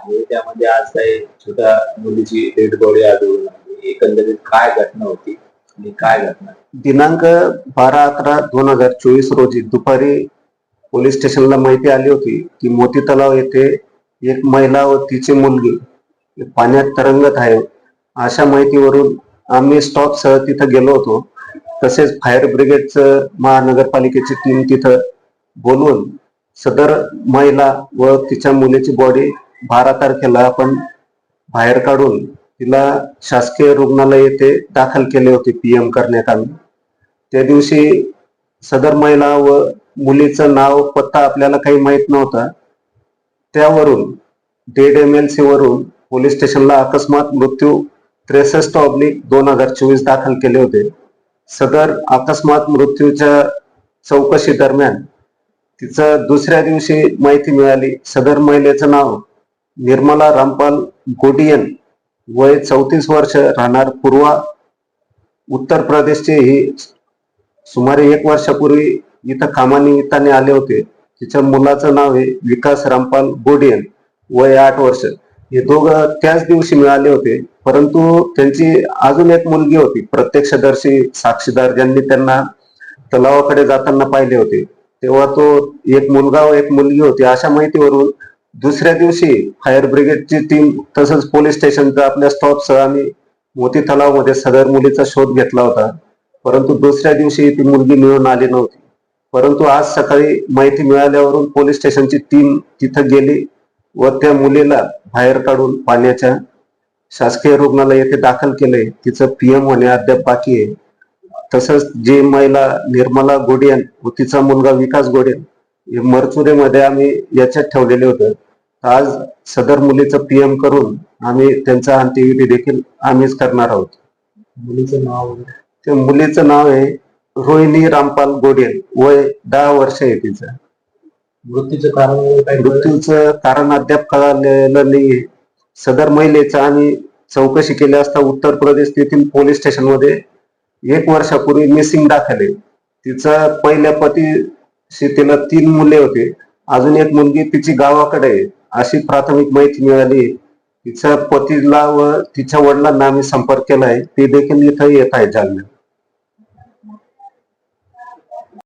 आणि त्यामध्ये आज काही छोट्या मुलीची डेड बॉडी आढळून आली एकंदरीत काय घटना होती आणि काय घटना? दिनांक बारा अकरा दोन हजार चोवीस रोजी दुपारी पोलीस स्टेशनला माहिती आली होती की मोती तलाव येथे एक महिला व तिची मुलगी पाण्यात तरंगत आहे. अशा माहितीवरून आम्ही स्टॉप सह तिथं गेलो होतो. तसेच फायर ब्रिगेडचं महानगरपालिकेची टीम तिथं बोलवून सदर महिला व तिच्या मुलीची बॉडी बारा तारखेला आपण बाहेर काढून तिला शासकीय रुग्णालय येथे दाखल केले होते पीएम करण्यात आले. त्या दिवशी सदर महिला व मुलीचं नाव पत्ता आपल्याला काही माहीत नव्हता. त्यावरून डेड एम एल सी वरून पोलीस स्टेशनला अकस्मात मृत्यू त्रेसष्ट ऑब्लिक दोन हजार चोवीस दाखल केले होते. सदर अकस्मात मृत्यूच्या चौकशी दरम्यान तिचं दुसऱ्या दिवशी माहिती मिळाली. सदर महिलेचं नाव निर्मला रामपाल गोडियन वय चौतीस वर्ष राहणार पूर्वा उत्तर प्रदेशचे ही सुमारे एक वर्षापूर्वी इथं कामानिमित्ताने आले होते. तिच्या मुलाचं नाव आहे विकास रामपाल गोडियन वय आठ वर्ष. हे दोघं त्याच दिवशी मिळाले होते. परंतु त्यांची अजून एक मुलगी होती प्रत्यक्षदर्शी साक्षीदार ज्यांनी त्यांना तलावाकडे जाताना पाहिले होते. तेव्हा तो एक मुलगा व एक मुलगी होती. अशा माहितीवरून दुसऱ्या दिवशी फायर ब्रिगेडची टीम तसंच पोलीस स्टेशनचा आपल्या स्टॉपसह आम्ही मोती तलावमध्ये सदर मुलीचा शोध घेतला होता. परंतु दुसऱ्या दिवशी ती मुलगी मिळून आली नव्हती. परंतु आज सकाळी माहिती मिळाल्यावरून पोलीस स्टेशनची टीम तिथं गेली व त्या मुलीला बाहेर काढून पाण्याच्या शासकीय रुग्णालय येथे दाखल केले तिचं पीएम होणे अद्याप बाकी आहे. तसंच जी महिला निर्मला गोडियन व तिचा मुलगा विकास गोडियन मरचुरेमध्ये आम्ही याच्यात ठेवलेले होते. आज सदर मुलीचं पीएम करून आम्ही त्यांचा अंत्यविधी देखील आम्हीच करणार आहोत. मुलीचं नाव त्या मुलीचं नाव आहे रोहिणी रामपाल गोडियन वय दहा वर्ष आहे तिचं. मृत्यूचं कारण? मृत्यूचं कारण अद्याप कळालेलं नाहीये. सदर महिलेचं आम्ही चौकशी केली असता उत्तर प्रदेश तेथील पोलीस स्टेशनमध्ये एक वर्षापूर्वी मिसिंग दाखल आहे. तिचा पहिल्या पतीशी सीतेला तीन मुले होते. अजून एक मुलगी तिची गावाकडे आहे. अशी प्राथमिक माहिती मिळाली. तिच्या पतीला व तिच्या वडिलांना आम्ही संपर्क केलाय. ते देखील इथं येत आहे जालन्यात.